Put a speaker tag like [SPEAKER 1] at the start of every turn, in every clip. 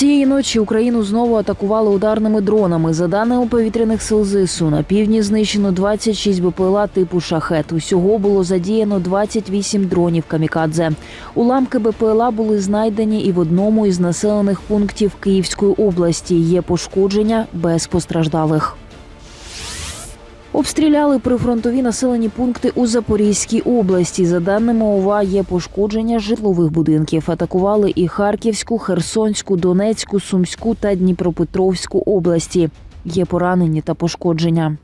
[SPEAKER 1] Цієї ночі Україну знову атакували ударними дронами. За даними повітряних сил ЗСУ, на півдні знищено 26 БПЛА типу шахет. Усього було задіяно 28 дронів камікадзе. Уламки БПЛА були знайдені і в одному із населених пунктів Київської області. Є пошкодження без постраждалих. Обстріляли прифронтові населені пункти у Запорізькій області. За даними ОВА, є пошкодження житлових будинків. Атакували і Харківську, Херсонську, Донецьку, Сумську та Дніпропетровську області. Є поранені та пошкодження.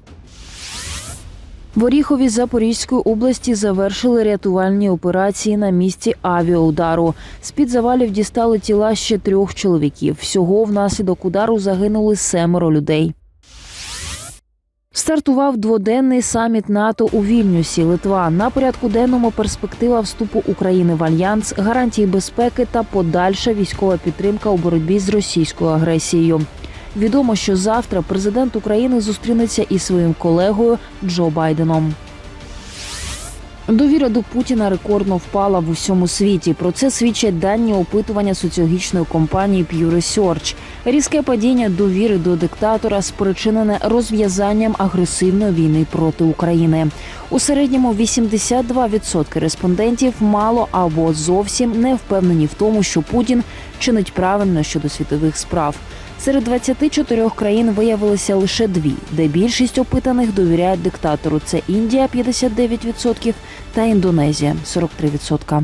[SPEAKER 1] В Оріхові Запорізької області завершили рятувальні операції на місці авіаудару. З-під завалів дістали тіла ще трьох чоловіків. Всього внаслідок удару загинули семеро людей. Стартував дводенний саміт НАТО у Вільнюсі, Литва. На порядку денному перспектива вступу України в альянс, гарантії безпеки та подальша військова підтримка у боротьбі з російською агресією. Відомо, що завтра президент України зустрінеться із своїм колегою Джо Байденом. Довіра до Путіна рекордно впала в усьому світі. Про це свідчать дані опитування соціологічної компанії Pew Research. Різке падіння довіри до диктатора спричинене розв'язанням агресивної війни проти України. У середньому 82% респондентів мало або зовсім не впевнені в тому, що Путін чинить правильно щодо світових справ. Серед 24 країн виявилися лише дві, де більшість опитаних довіряють диктатору. Це Індія 59% та Індонезія 43%.